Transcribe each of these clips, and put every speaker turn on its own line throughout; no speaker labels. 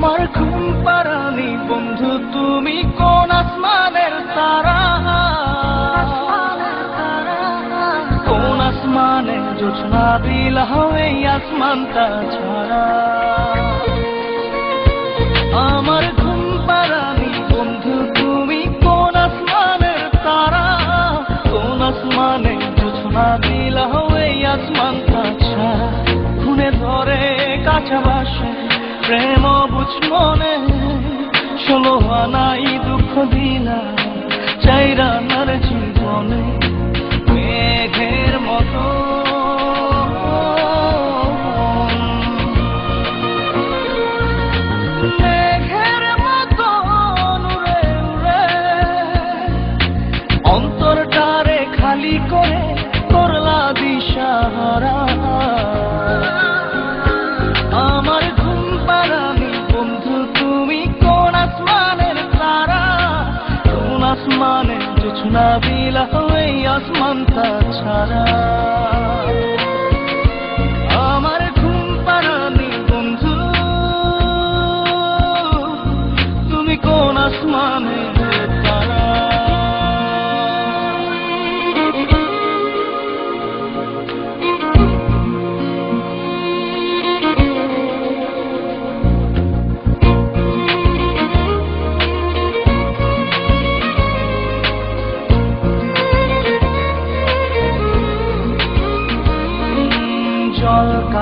আমার ঘুম পারানি বন্ধু, তুমি কোন আসমানের তারা? কোন আসমানের জোছনা দিল হয়ে আসমানটা ছাড়া? আমার ঘুম পারানি বন্ধু, তুমি কোন আসমানের তারা? কোন আসমানের জোছনা দিল হয়ে আসমানটা ছাড়া? খুনে ধরে কাছাবাসে প্রেম বুঝ মনে ষোলো আনাই দুঃখ দিলা চাইরা নার জীবনে। জোছনা বিলাহ এই আসমানটা ছাড়া।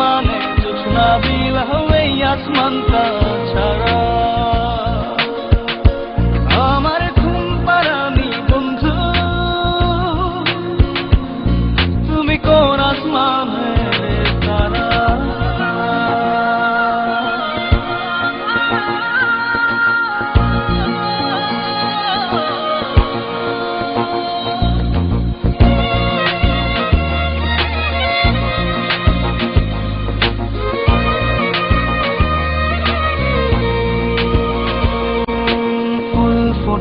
আসমানে জোছনা বিলাহ এই আসমানটা ছাড়া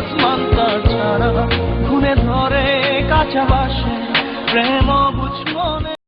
এই আসমানটা ছাড়া খুনে ধরে কাছে বাসে। প্রেম বুঝ মনে